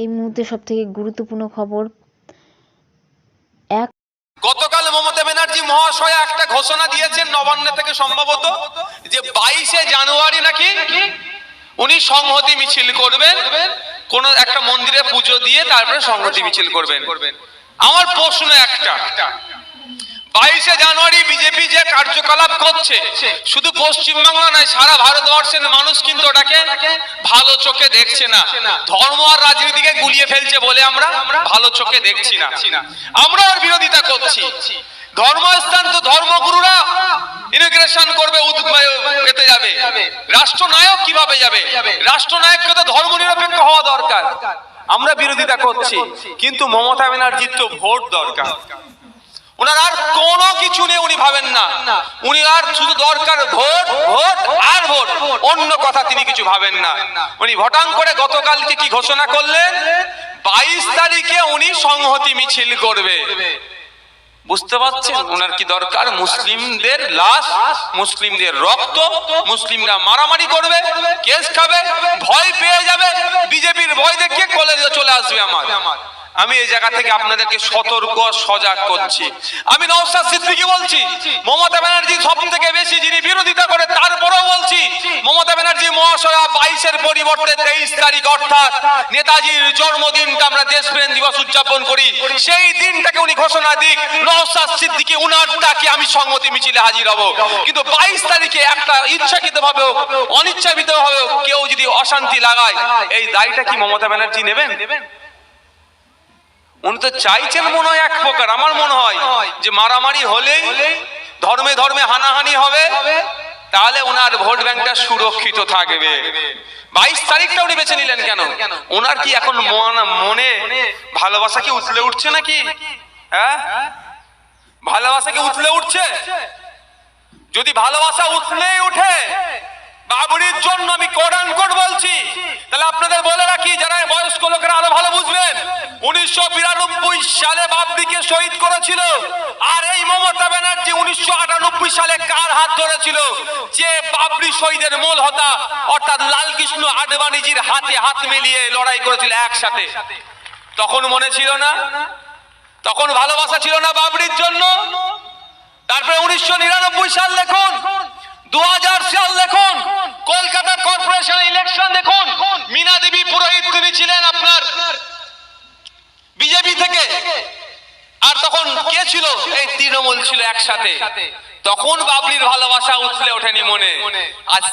এই মুহূর্তে সবথেকে গুরুত্বপূর্ণ খবর, এক গতকাল মমতা ব্যানার্জি মহাশয় একটা ঘোষণা দিয়েছেন নবান্ন থেকে সম্ভবত যে বাইশে জানুয়ারি নাকি উনি সংহতি মিছিল করবেন, কোন একটা মন্দিরে পুজো দিয়ে তারপরে সংহতি মিছিল করবেন। আমার প্রশ্ন একটা, বাইশে জানুয়ারি বিজেপি কার্যকলাপ করছে। শুধু পশ্চিমবাংলা নয়, সারা ভারতবর্ষের মানুষ কিন্তু ওটাকে ভালো চোখে দেখছে না। ধর্ম আর রাজনীতিকে গুলিয়ে ফেলছে বলে আমরা ভালো চোখে দেখছি না। আমরা ওর বিরোধিতা করছি। ধর্মস্থান তো ধর্মগুরুরা ইমিগ্রেশন করবে এতে যাবে। রাষ্ট্রনায়ক কীভাবে যাবে? রাষ্ট্রনায়ককে তো ধর্ম নিরপেক্ষ হওয়া দরকার। আমরা বিরোধিতা করছি, কিন্তু মমতা ব্যানার্জির তো ভোট দরকার। ওনার আর কোনো কিছু নেই উনি ভাবেন না। উনি আর শুধু দরকার ভোট ভোট আর ভোট। অন্য কথা তিনি কিছু ভাবেন না। উনি ভটাং করে গতকালকে কি ঘোষণা করলেন? বাইশ তারিখে উনি সংহতি মিছিল করবে। বুঝতে পারছেন? ওনার কি দরকার? মুসলিমদের লাশ, মুসলিমদের রক্ত, মুসলিমরা মারামারি করবে, কেস খাবে, ভয় পেয়ে যাবে, বিজেপির ভয় দেখিয়ে কলেজে চলে আসবে আমার। আমি এই জায়গা থেকে আপনাদেরকে সতর্ক, সজাগ করছি। আমি নওশাদ সিদ্দিকী বলছি, মমতা ব্যানার্জি সব থেকে বেশি যিনি বিরোধিতা করে, তারপরও বলছি, মমতা ব্যানার্জি মহাশয়া বাইশের পরিবর্তে তেইশ তারিখ, অর্থাৎ নেতাজির জন্মদিনটা আমরা দেশপ্রেম দিবস উদযাপন করি। সেই দিনটাকে উনি ঘোষণা দিক। নওশাদ সিদ্দিকী উনার ডাকে আমি সংহতি মিছিলে হাজির হব। কিন্তু বাইশ তারিখে একটা ইচ্ছাকৃত ভাবে হোক অনিচ্ছাকৃত ভাবে হোক কেউ যদি অশান্তি লাগায়, এই দায়টা কি মমতা ব্যানার্জি নেবেন? উনি তো চাইছেন মনে হয় এক প্রকার। আমার মনে হয় যে মারামারি হলেই ধর্মে ধর্মে হানাহানি হবে, তাহলে ওনার ভোট ব্যাংকটা সুরক্ষিত থাকবে। বাইশ তারিখটা উনি বেছে নিলেন কেন? ওনার কি এখন মন- ভালোবাসা কি উতলে উঠছে নাকি? হ্যাঁ? ভালোবাসা কি উতলে উঠছে? যদি ভালোবাসা উঠলেই উঠে, বাবুরির জন্য আমি কোরআন কোড বলছি। তাহলে আপনাদের বলে রাখি, যারা বয়স্ক লোকেরা আরও ভালো বুঝবেন, উনিশশো বিরানব্বই সালে বাবরিকে শহীদ করেছিল, আর এই মমতা ব্যানার্জি উনিশশো আটানব্বই সালে কার হাত ধরেছিল? যে বাবরি শহীদের মূল হতা, অর্থাৎ লালকৃষ্ণ আডবাণীজির হাতে হাত মিলিয়ে লড়াই করেছিল একসাথে। তখন মনে ছিল না? তখন ভালোবাসা ছিল না বাবরির জন্য। তারপরে উনিশশো নিরানব্বই সাল দেখুন দু সাল দেখুন, কলকাতা কর্পোরেশন ইলেকশন দেখুন, মিনা দেবী পুরোহিত তিনি ছিলেন আপনার বিজেপি থেকে। আর তখন কে ছিল? এই তৃণমূল ছিল একসাথে। তখন বাবলির ভালোবাসা উঠলে ওঠেনি মনে। আজ